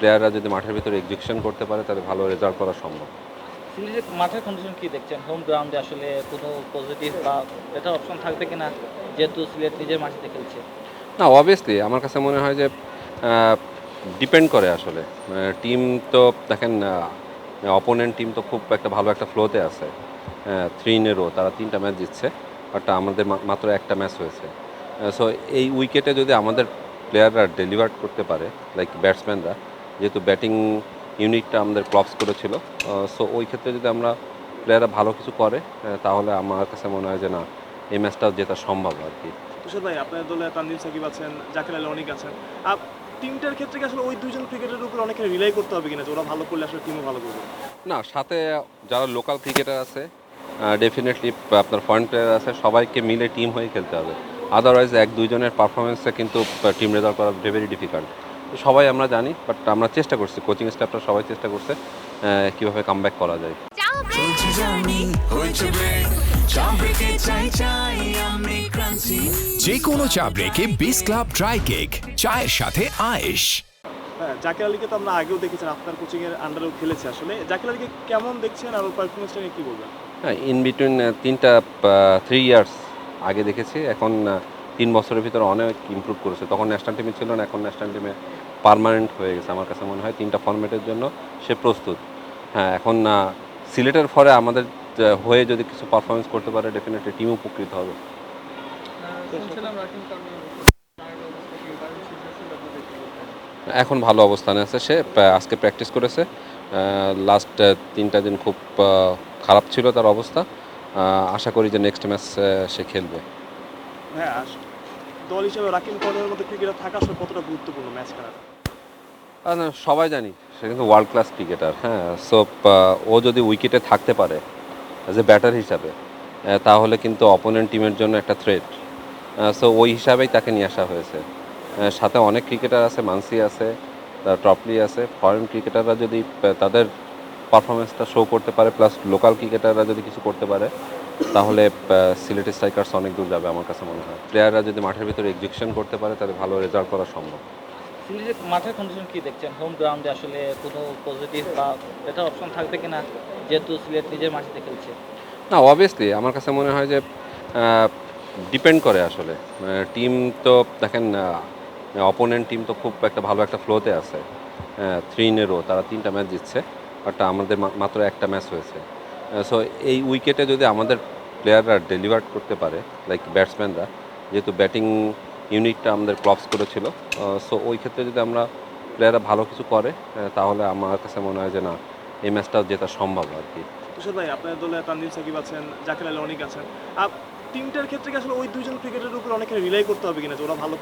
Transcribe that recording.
প্লেয়াররা যদি মাঠের ভিতরে এক্সিকিউশন করতে পারে তাহলে ভালো রেজাল্ট করা সম্ভব। মাঠের কন্ডিশন কি দেখছেন? হোম গ্রাউন্ডে আসলে কোনো পজিটিভ বা বেটার অপশন থাকবে কিনা? যেহেতু সিলেট নিজের মাটিতে খেলছে। না অবভিয়াসলি আমার কাছে মনে হয় যে ডিপেন্ড করে আসলে। টিম তো দেখেন অপোনেন্ট টিম তো খুব একটা ভালো একটা ফ্লোতে আছে। থ্রি ইন রো তারা তিনটা ম্যাচ জিতছে বাট আমাদের মাত্র একটা ম্যাচ হয়েছে। সো এই উইকেটে যদি আমাদের প্লেয়াররা ডেলিভার করতে পারে লাইক ব্যাটসম্যানরা যেহেতু ব্যাটিং ইউনিটটা আমাদের ক্লপস করেছিল সো ওই ক্ষেত্রে যদি আমরা প্লেয়াররা ভালো কিছু করে তাহলে আমার কাছে মনে হয় যে না এই ম্যাচটাও জেতা সম্ভব আর কি। তুষার ভাই আপনার দলে তানজিম সাকিব আছেন জাকির আলী অনেক আছেন। টিমটার ক্ষেত্রে কি আসলে ওই দুইজন ক্রিকেটারের উপর অনেকে রিলাই করতে হবে কিনা যে ওরা ভালো করলে আসলে টিমও ভালো করবে? না সাথে যারা লোকাল ক্রিকেটার আছে ডেফিনেটলি আপনার ফরেন প্লেয়ার আছে সবাইকে মিলে টিম হয়ে খেলতে হবে। আদারওয়াইজ এক দুইজনের পারফরমেন্সে কিন্তু টিম রেজাল্ট করা ভেরি ডিফিকাল্ট সবাই আমরা জানি বাট আমরা চেষ্টা করছি কোচিং স্টাফটা সবাই চেষ্টা করছে কীভাবে কামব্যাক করা যায়। যে কোনো চা ব্রেকে বিস ক্লাব ড্রাই কেক চায়ের সাথে আয়েশ। হ্যাঁ জাকির আলীকে তো আমরা আগেও দেখেছেন আপনার কোচিং এর আন্ডারেও খেলেছে। আসলে জাকির আলীকে কেমন দেখছেন আর পারফরমেন্সটা নিয়ে কি বলবেন? হ্যাঁ ইন বিটুইন তিনটা থ্রি ইয়ার্স আগে দেখেছি এখন তিন বছরের ভিতরে অনেক ইমপ্রুভ করেছে। তখন ন্যাশনাল টিমে ছিল না এখন ন্যাশনাল টিমে পার্মানেন্ট হয়ে গেছে আমার কাছে মনে হয়। তিনটা ফর্মেটের জন্য সে প্রস্তুত। হ্যাঁ এখন সিলেটের ফরে আমাদের হয়ে যদি কিছু পারফরমেন্স করতে পারে ডেফিনেটলি টিম উপকৃত হবে। এখন ভালো অবস্থানে আছে সে আজকে প্র্যাকটিস করেছে। লাস্ট তিনটা দিন খুব খারাপ ছিল তার অবস্থা। আশা করি যে নেক্সট ম্যাচ সে খেলবে। হ্যাঁ দল হিসেবে রাকিব কর্ণের মধ্যে ক্রিকেটার থাকা আসলে কতটা গুরুত্বপূর্ণ ম্যাচ খেলার না, সবাই জানি সে কিন্তু ওয়ার্ল্ড ক্লাস ক্রিকেটার হ্যাঁ? সো ও যদি উইকেটে থাকতে পারে অ্যাজ এ ব্যাটার হিসাবে তাহলে কিন্তু অপোনেন্ট টিমের জন্য একটা থ্রেট সো ওই হিসাবেই তাকে নিয়ে আসা হয়েছে। সাথে অনেক ক্রিকেটার আছে মানসি আছে টপলি আছে। ফরেন ক্রিকেটাররা যদি তাদের পারফরমেন্সটা শো করতে পারে প্লাস লোকাল ক্রিকেটাররা যদি কিছু করতে পারে তাহলে সিলেটের সিলেটি স্ট্রাইকার্স অনেক দূর যাবে আমার কাছে মনে হয়। প্লেয়াররা যদি মাঠের ভিতরে এক্সিকিউশন করতে পারে তাহলে ভালো রেজাল্ট করা সম্ভব। মাঠের কন্ডিশন কি দেখছেন? হোম গ্রাউন্ডে আসলে কোনো পজিটিভ বা বেটার অপশন থাকবে কিনা? যেহেতু সিলেট নিজের মাটিতে খেলছে। না অবভিয়াসলি আমার কাছে মনে হয় যে ডিপেন্ড করে আসলে। টিম তো দেখেন অপোনেন্ট টিম তো খুব একটা ভালো একটা ফ্লোতে আছে। থ্রি ইন রো তারা তিনটা ম্যাচ জিতছে। বাট আমাদের মাত্র একটা ম্যাচ হয়েছে। সো এই উইকেটে যদি আমাদের প্লেয়াররা ডেলিভার করতে পারে লাইক ব্যাটসম্যানরা যেহেতু ব্যাটিং ইউনিটটা আমাদের ক্লপস করেছিল সো ওই ক্ষেত্রে যদি আমরা প্লেয়াররা ভালো কিছু করে তাহলে আমার কাছে মনে হয় যে না, এই ম্যাচটাও জেতা সম্ভব আর কি। তুষার ভাই, আপনার দলে তানজিম সাকিব আছেন, জাকির আলী অনেক আছেন। টিমটার ক্ষেত্রে আসলে ওই দুজন ক্রিকেটারের উপর অনেকে রিলাই করতে হবে কিনা, যে ওরা ভালো